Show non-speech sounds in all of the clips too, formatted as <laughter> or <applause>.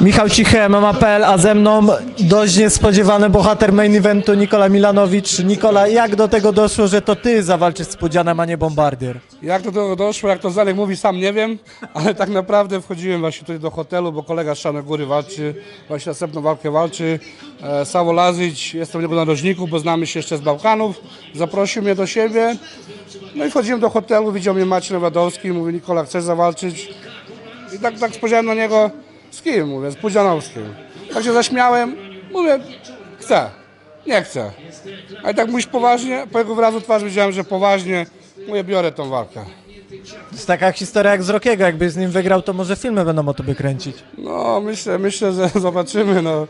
Michał Cichy, MMA.pl, a ze mną dość niespodziewany bohater main eventu Nikola Milanowicz. Nikola, jak do tego doszło, że to ty zawalczysz z Pudzianem, a nie Bombardier? Jak do tego doszło, jak to Zanek mówi, sam nie wiem, ale tak naprawdę wchodziłem właśnie tutaj do hotelu, bo kolega z Szanej Góry walczy, właśnie następną walkę walczy. E, Savo Lazic, jestem u niego na rożniku, bo znamy się jeszcze z Bałkanów, zaprosił mnie do siebie. No i wchodziłem do hotelu, widział mnie Maciej Lewandowski, mówi Nikola, chcesz zawalczyć? I tak, tak spojrzałem na niego, z kim? Mówię, z Pudzianowskim. Tak się zaśmiałem, mówię, chcę, nie chcę. A i tak mówisz poważnie, po jego wyrazu twarzy widziałem, że poważnie, mówię, biorę tą walkę. To jest taka historia jak z Rockiego, jakbyś z nim wygrał, to może filmy będą o tobie kręcić. No, myślę, myślę, że <laughs> zobaczymy, no.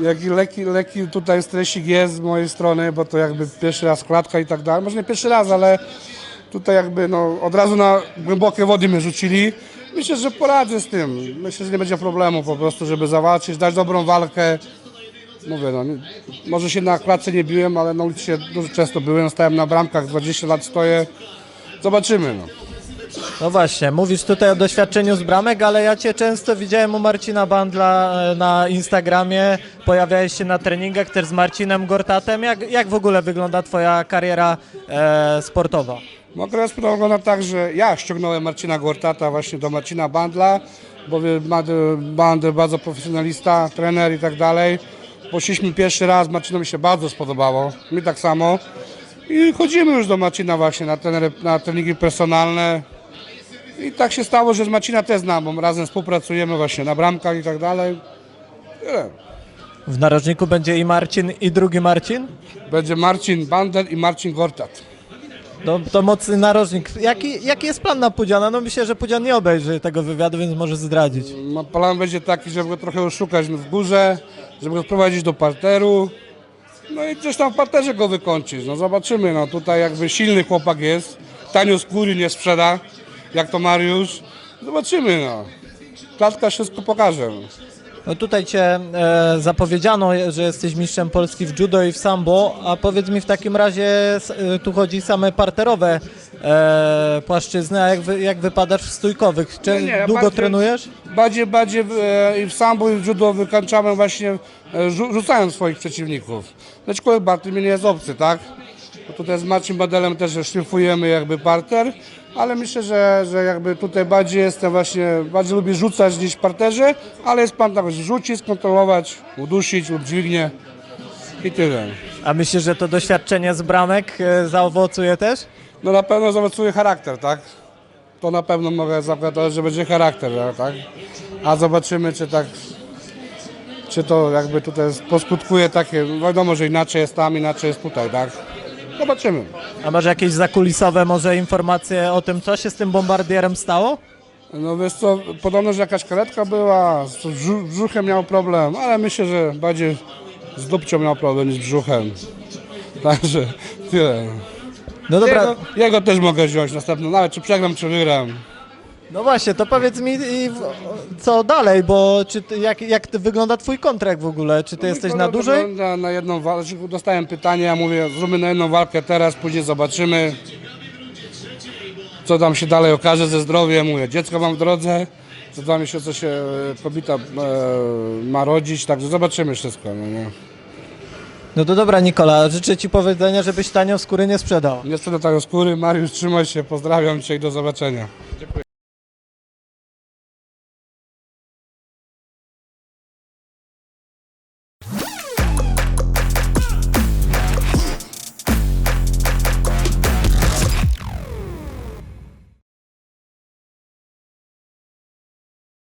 Jaki lekki, lekki tutaj stresik jest z mojej strony, bo to jakby pierwszy raz klatka i tak dalej. Może nie pierwszy raz, ale tutaj jakby no, od razu na głębokie wody mnie rzucili. Myślę, że poradzę z tym. Myślę, że nie będzie problemu po prostu, żeby zawalczyć, dać dobrą walkę. Mówię, no, nie, może się na klatce nie biłem, ale na ulicy dużo często byłem, stałem na bramkach, 20 lat stoję. Zobaczymy, no. No właśnie, mówisz tutaj o doświadczeniu z bramek, ale ja cię często widziałem u Marcina Bandla e, na Instagramie, pojawiałeś się na treningach też z Marcinem Gortatem. Jak, jak w ogóle wygląda twoja kariera e, sportowa? No okres wygląda tak, że ja ściągnąłem Marcina Gortata właśnie do Marcina Bandla, bo Bandel bardzo profesjonalista, trener i tak dalej. Poszliśmy pierwszy raz, Marcinowi się bardzo spodobało, mi tak samo. I chodzimy już do Marcina właśnie na, trener, na treningi personalne. I tak się stało, że z Marcina też znam, bo razem współpracujemy właśnie na bramkach i tak dalej. Tyle. W narożniku będzie i Marcin, i drugi Marcin? Będzie Marcin Bandel i Marcin Gortat. No, to mocny narożnik. Jaki, jaki jest plan na Pudziana? No myślę, że Pudzian nie obejrzy tego wywiadu, więc może zdradzić. No, Plan będzie taki, żeby go trochę oszukać w górze, żeby go sprowadzić do parteru. No i gdzieś tam w parterze go wykończyć. No zobaczymy, no tutaj jakby silny chłopak jest. Tanio skóry nie sprzeda, jak to Mariusz. Zobaczymy, no. Klatka wszystko pokaże. No tutaj cię e, zapowiedziano, że jesteś mistrzem Polski w judo i w sambo, a powiedz mi w takim razie, e, tu chodzi same parterowe e, płaszczyzny, a jak, wy, jak wypadasz w stójkowych? Czy Nie, nie, długo bardziej- trenujesz? Bardziej, bardziej e, i w sambo i w judo wykańczamy właśnie, e, rzu- rzucając swoich przeciwników. Aczkolwiek Barty mi nie jest obcy, tak? Bo tutaj z Marcin Badelem też szlifujemy jakby parter, ale myślę, że, że jakby tutaj bardziej jestem właśnie, bardziej lubię rzucać niż parterze, ale jest pan tak, rzucić, skontrolować, udusić lub dźwignię i tyle. A myślisz, że to doświadczenie z bramek e, zaowocuje też? No na pewno zaowocuje charakter, tak? To na pewno mogę zapowiadać, że będzie charakter, tak? A zobaczymy, czy tak, czy to jakby tutaj poskutkuje takie, wiadomo, że inaczej jest tam, inaczej jest tutaj, tak? Zobaczymy. A może jakieś zakulisowe może informacje o tym, co się z tym bombardierem stało? No wiesz co, podobno, że jakaś karetka była, z brzu- brzuchem miał problem, ale myślę, że bardziej z dupcią miał problem niż z brzuchem. <laughs> Także tyle. No dobra, Jego, jego też mogę wziąć następną, nawet czy przegram, czy wygram. No właśnie, to powiedz mi co dalej, bo czy ty, jak, jak wygląda twój kontrakt w ogóle? Czy ty jesteś na dłużej? Na, na jedną walkę. Dostałem pytanie, ja mówię, zróbmy na jedną walkę teraz, później zobaczymy. Co tam się dalej okaże ze zdrowiem. Mówię, dziecko mam w drodze. Za dwa miesiące się e, kobieta e, ma rodzić, także zobaczymy wszystko. No, nie. No to dobra Nikola, życzę ci powodzenia, żebyś tanio skóry nie sprzedał. nie sprzedam tego skóry. Mariusz, trzymaj się, pozdrawiam cię i do zobaczenia.